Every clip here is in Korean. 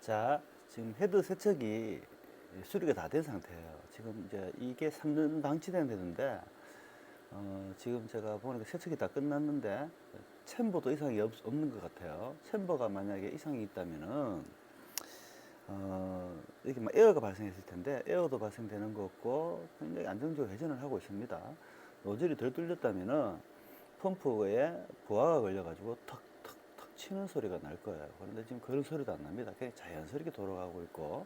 자, 지금 헤드 세척이 수리가 다 된 상태예요. 지금 이제 이게 3년 방치된 데인데, 어, 지금 제가 보니까 세척이 다 끝났는데, 챔버도 이상이 없, 없는 것 같아요. 챔버가 만약에 이상이 있다면은, 어, 이렇게 막 에어가 발생했을 텐데, 에어도 발생되는 것 없고, 굉장히 안정적으로 회전을 하고 있습니다. 노즐이 덜 뚫렸다면은, 펌프에 부하가 걸려가지고 턱 치는 소리가 날 거예요. 그런데 지금 그런 소리도 안 납니다. 그냥 자연스럽게 돌아가고 있고,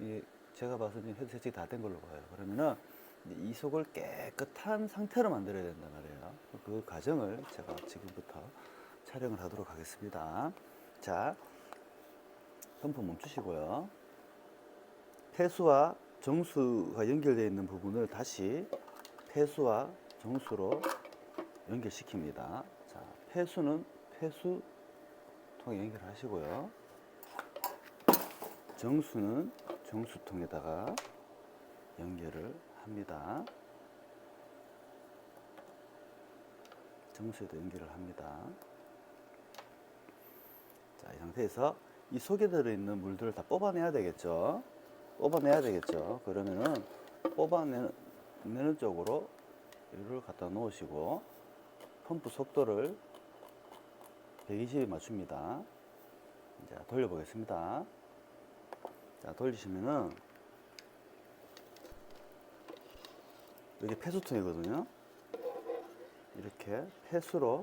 이 제가 봐서 지금 헤드 세척이 다 된 걸로 봐요. 그러면은 이 속을 깨끗한 상태로 만들어야 된단 말이에요. 그 과정을 제가 지금부터 촬영을 하도록 하겠습니다. 자, 펌프 멈추시고요. 폐수와 정수가 연결되어 있는 부분을 다시 폐수와 정수로 연결시킵니다. 자, 폐수는 폐수 통에 연결하시고요. 정수는 정수통에다가 연결을 합니다. 정수에도 연결을 합니다. 자, 이 상태에서 이 속에 들어있는 물들을 다 뽑아내야 되겠죠. 뽑아내야 되겠죠. 그러면은 뽑아내는 내는 쪽으로 이를 갖다 놓으시고 펌프 속도를 120에 맞춥니다. 이제 돌려보겠습니다. 자, 돌리시면은 여기 폐수통이거든요. 이렇게 폐수로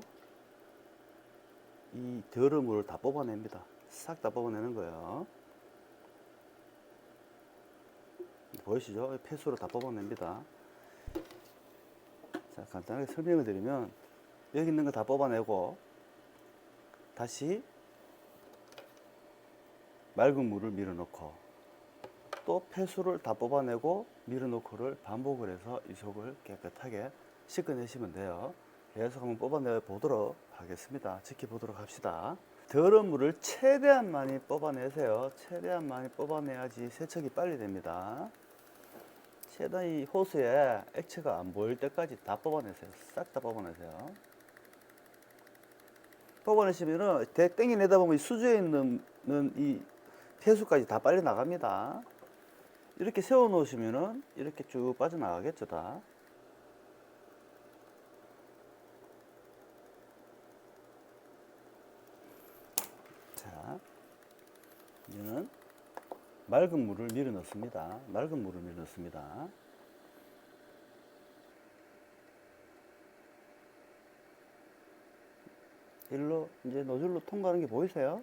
이 더러운 물을 다 뽑아냅니다. 싹 다 뽑아내는 거예요. 보이시죠? 폐수로 다 뽑아냅니다. 자, 간단하게 설명을 드리면 여기 있는 거 다 뽑아내고 다시 맑은 물을 밀어 넣고 또 폐수를 다 뽑아내고 밀어 넣고를 반복을 해서 이 속을 깨끗하게 씻어내시면 돼요. 계속 한번 뽑아내 보도록 하겠습니다. 지켜보도록 합시다. 더러운 물을 최대한 많이 뽑아내세요. 최대한 많이 뽑아내야지 세척이 빨리 됩니다. 최대한 이 호스에 액체가 안 보일 때까지 다 뽑아내세요. 싹 다 뽑아내세요. 뽑아내시면은 대 땡이 내다 보면 이 수조에 있는 이 폐수까지 다 빨리 나갑니다. 이렇게 세워 놓으시면은 이렇게 쭉 빠져나가겠죠, 다. 자, 이제는 맑은 물을 밀어 넣습니다. 맑은 물을 밀어 넣습니다. 일로 이제 노즐로 통과하는 게 보이세요?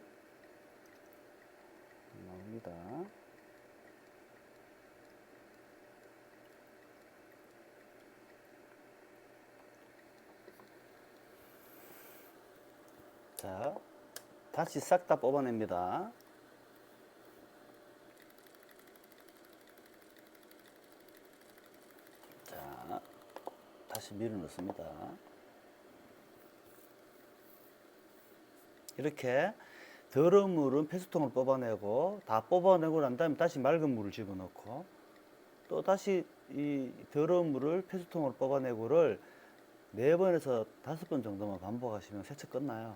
나옵니다. 자, 다시 싹 다 뽑아냅니다. 자, 다시 밀어 넣습니다. 이렇게 더러운 물은 폐수통을 뽑아내고 다 뽑아내고 난 다음에 다시 맑은 물을 집어넣고 또 다시 이 더러운 물을 폐수통으로 뽑아내고를 네 번에서 다섯 번 정도만 반복하시면 세척 끝나요.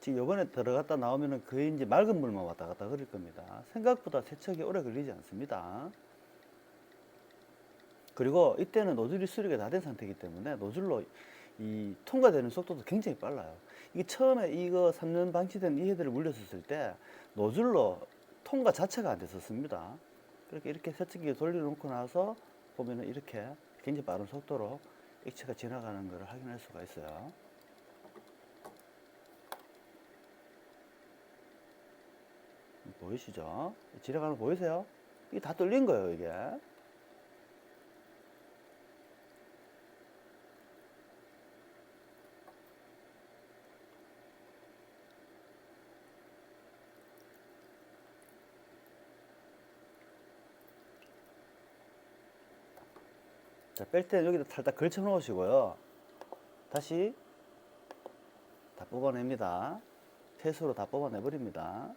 지금 요번에 들어갔다 나오면은 거의 이제 맑은 물만 왔다 갔다 그럴 겁니다. 생각보다 세척이 오래 걸리지 않습니다. 그리고 이때는 노즐이 수리가 다 된 상태이기 때문에 노즐로 이 통과되는 속도도 굉장히 빨라요. 이게 처음에 이거 3년 방치된 이 헤드를 물렸었을 때 노즐로 통과 자체가 안 됐었습니다. 그렇게 이렇게 세척기 돌려놓고 나서 보면은 이렇게 굉장히 빠른 속도로 액체가 지나가는 것을 확인할 수가 있어요. 보이시죠? 지나가는 거 보이세요? 이게 다 뚫린 거예요, 이게. 자, 뺄 때는 여기다 살짝 걸쳐 놓으시고요. 다시 다 뽑아냅니다. 폐수로 다 뽑아내 버립니다.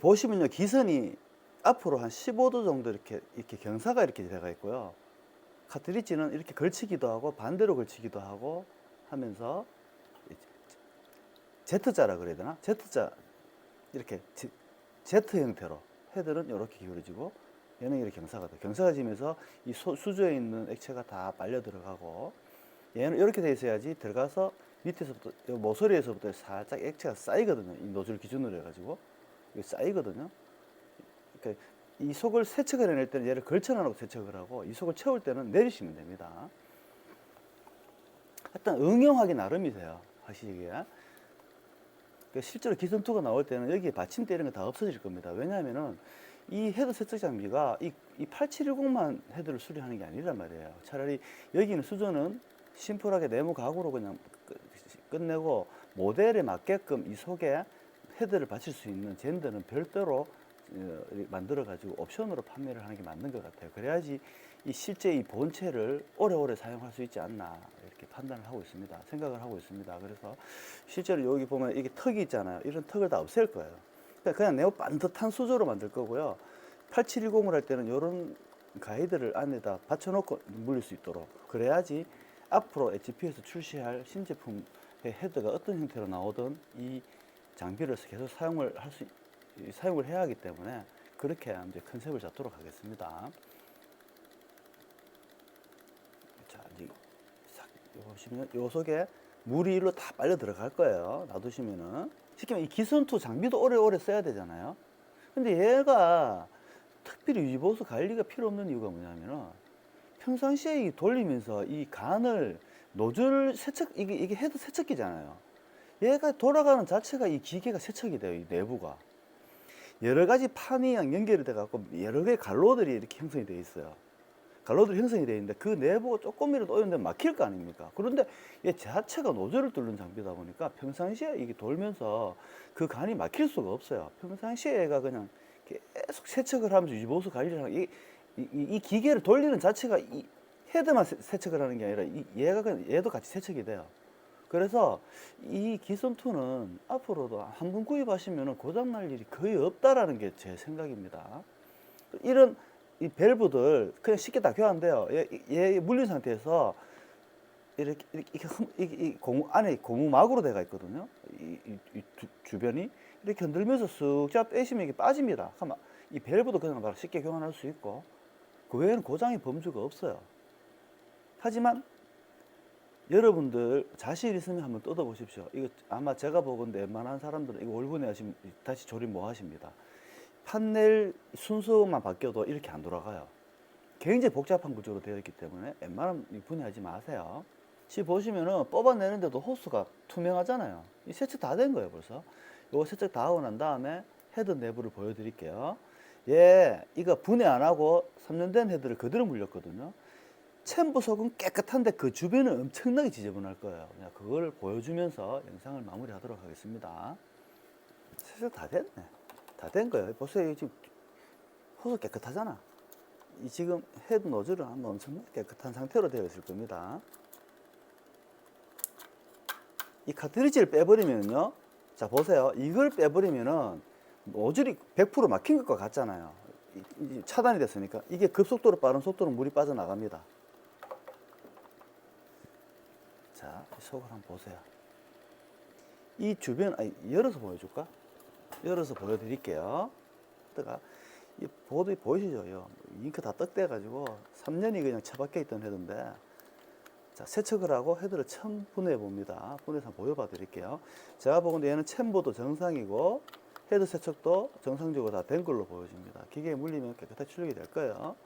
보시면요, 기선이 앞으로 한 15도 정도 이렇게, 이렇게 경사가 이렇게 들어가 있고요. 카트리지는 이렇게 걸치기도 하고, 반대로 걸치기도 하고 하면서, Z자라 그래야 되나? Z자 이렇게 지- Z 형태로 헤드는 이렇게 기울어지고 얘는 이렇게 경사가 돼. 경사가 지면서 이 소- 수조에 있는 액체가 다 빨려 들어가고 얘는 이렇게 돼 있어야지 들어가서 밑에서부터 요 모서리에서부터 살짝 액체가 쌓이거든요. 이 노즐 기준으로 해가지고 이게 쌓이거든요. 그러니까 이 속을 세척을 해낼 때는 얘를 걸쳐놔놓고 세척을 하고 이 속을 채울 때는 내리시면 됩니다. 일단 응용하기 나름이세요. 하시기에. 그 실제로 기성투가 나올 때는 여기에 받침대 이런 거다 없어질 겁니다. 왜냐하면은 이 헤드 세척 장비가 이, 이 8710만 헤드를 수리하는 게 아니란 말이에요. 차라리 여기는 수조는 심플하게 네모 가구로 그냥 끝- 끝내고 모델에 맞게끔 이 속에 헤드를 받칠 수 있는 젠더는 별도로 어, 만들어 가지고 옵션으로 판매를 하는 게 맞는 것 같아요. 그래야지 이 실제 이 본체를 오래오래 사용할 수 있지 않나 이렇게 판단을 하고 있습니다. 생각을 하고 있습니다. 그래서 실제로 여기 보면 이게 턱이 있잖아요. 이런 턱을 다 없앨 거예요. 그러니까 그냥 네모 반듯한 수조로 만들 거고요. 8710을 할 때는 이런 가이드를 안에다 받쳐놓고 물릴 수 있도록 그래야지 앞으로 HP에서 출시할 신제품의 헤드가 어떤 형태로 나오든 이 장비를 계속 사용을 할 수 사용을 해야 하기 때문에 그렇게 이제 컨셉을 잡도록 하겠습니다. 자, 이제 싹요 보시면 요 속에 물이 일로 다 빨려 들어갈 거예요. 놔두시면은 쉽게 말해 이 기선투 장비도 오래오래 써야 되잖아요. 근데 얘가 특별히 유지보수 관리가 필요 없는 이유가 뭐냐면은 평상시에 이 돌리면서 이 간을 노즐 세척 이게 이게 헤드 세척기잖아요. 얘가 돌아가는 자체가 이 기계가 세척이 돼요. 이 내부가 여러 가지 판이 연결이 돼 갖고 여러 개의 갈로들이 이렇게 형성이 돼 있어요. 갈로들이 형성이 되어 있는데 그 내부가 조금이라도 오염되면 막힐 거 아닙니까? 그런데 얘 자체가 노즐을 뚫는 장비다 보니까 평상시에 이게 돌면서 그 간이 막힐 수가 없어요. 평상시에 얘가 그냥 계속 세척을 하면서 유지보수 관리를 하는 이, 이, 이- 이 기계를 돌리는 자체가 이 헤드만 세, 세척을 하는 게 아니라 이, 얘가 그냥 얘도 같이 세척이 돼요. 그래서 이 기선2는 앞으로도 한 번 구입하시면 고장날 일이 거의 없다라는 게 제 생각입니다. 이런 이 밸브들 그냥 쉽게 다 교환돼요. 얘, 얘 물린 상태에서 이렇게 이렇게, 흠- 이, 이 고무 안에 고무막으로 돼가 있거든요. 이, 이, 이 주- 주변이 이렇게 흔들면서 쓱잡 빼시면 이게 빠집니다. 그러면 이 밸브도 그냥 바로 쉽게 교환할 수 있고 그 외에는 고장의 범주가 없어요. 하지만 여러분들 자신 있으면 한번 뜯어 보십시오. 이거 아마 제가 보건데 웬만한 사람들은 이거 올분해 하시면 다시 조립 못 하십니다. 판넬 순서만 바뀌어도 이렇게 안 돌아가요. 굉장히 복잡한 구조로 되어 있기 때문에 웬만하면 분해하지 마세요. 지금 보시면은 뽑아내는데도 호스가 투명하잖아요. 이 세척 다 된 거예요, 벌써. 요거 세척 다 하고 난 다음에 헤드 내부를 보여드릴게요. 얘, 이거 분해 안 하고 3년 된 헤드를 그대로 물렸거든요. 챔버 속은 깨끗한데 그 주변은 엄청나게 지저분할 거예요. 그냥 그걸 보여주면서 영상을 마무리하도록 하겠습니다. 세척 다 됐네. 다 된 거예요. 보세요. 지금 호수 깨끗하잖아. 이 지금 헤드 노즐은 한번 엄청 깨끗한 상태로 되어 있을 겁니다. 이 카트리지를 빼버리면요. 자, 보세요. 이걸 빼버리면은 노즐이 100% 막힌 것과 같잖아요. 차단이 됐으니까. 이게 급속도로 빠른 속도로 물이 빠져나갑니다. 자, 이 속을 한번 보세요. 이 주변, 아니, 열어서 보여줄까? 열어서 보여드릴게요. 뜨가 이 보도 보이시죠? 요 잉크 다 떡대가지고 3년이 그냥 처박혀 있던 헤드인데 자 세척을 하고 헤드를 처음 분해해 봅니다. 분해서 보여봐 드릴게요. 제가 보건데 얘는 챔버도 정상이고 헤드 세척도 정상적으로 다 된 걸로 보여집니다. 기계에 물리면 깨끗하게 출력이 될 거예요.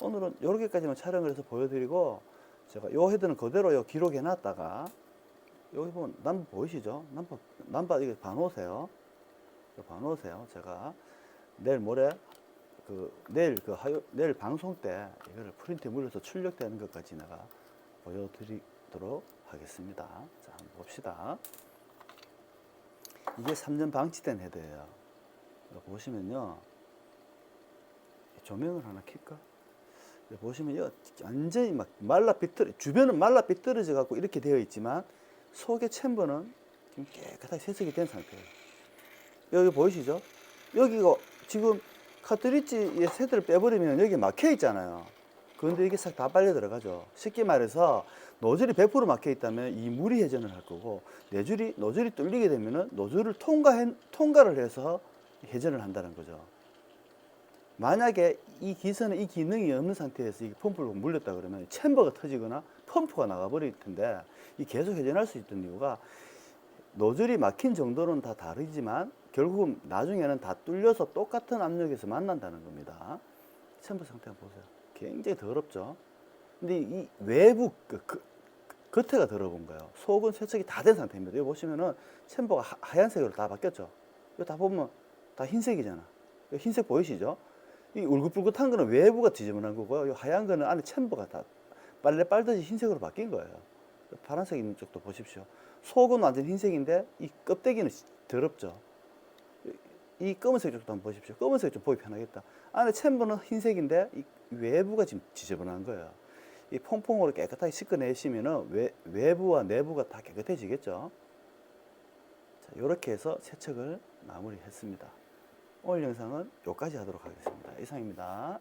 오늘은 이렇게까지만 촬영을 해서 보여드리고 제가 요 헤드는 그대로 요 기록해 놨다가 여기 보면 남바 보이시죠? 남바 남바 이게 봐놓으세요. 이거 봐놓으세요. 제가 내일 모레 그 내일 그 화요 내일 방송 때 이거를 프린트에 물려서 출력되는 것까지 내가 보여드리도록 하겠습니다. 자, 한번 봅시다. 이게 3년 방치된 헤드예요. 보시면요. 조명을 하나? 여기 보시면요. 완전히 막 말라 삐뚤 주변은 말라 삐뚤어져 갖고 이렇게 되어 있지만 속의 챔버는 지금 깨끗하게 세척이 된 상태예요. 여기 보이시죠? 여기가 지금 카트리지의 세트를 빼버리면 여기 막혀 있잖아요. 그런데 이게 싹 다 빨려 들어가죠. 쉽게 말해서 노즐이 100% 막혀 있다면 이 물이 회전을 할 거고 내줄이 노즐이 뚫리게 되면은 노즐을 통과해 통과를 해서 회전을 한다는 거죠. 만약에 이 기선에 이 기능이 없는 상태에서 이 펌프를 물렸다 그러면 챔버가 터지거나 펌프가 나가버릴 텐데 이 계속 회전할 수 있던 이유가 노즐이 막힌 정도는 다 다르지만 결국은 나중에는 다 뚫려서 똑같은 압력에서 만난다는 겁니다. 챔버 상태 한번 보세요. 굉장히 더럽죠. 근데 이 외부 그, 그, 그 겉에가 더러운 거예요. 속은 세척이 다 된 상태입니다. 여기 보시면은 챔버가 하, 하얀색으로 다 바뀌었죠. 이거 다 보면 다 흰색이잖아. 이거 흰색 보이시죠? 이 울긋불긋한 거는 외부가 지저분한 거고요. 이 하얀 거는 안에 챔버가 다 빨래 빨듯이 흰색으로 바뀐 거예요. 파란색 있는 쪽도 보십시오. 속은 완전 흰색인데 이 껍데기는 시- 더럽죠. 이 검은색 쪽도 한번 보십시오. 검은색 좀 보기 편하겠다. 안에 챔버는 흰색인데 이 외부가 지금 지저분한 거예요. 이 퐁퐁으로 깨끗하게 씻어내시면은 외, 외부와 내부가 다 깨끗해지겠죠. 자, 이렇게 해서 세척을 마무리했습니다. 오늘 영상은 여기까지 하도록 하겠습니다. 이상입니다.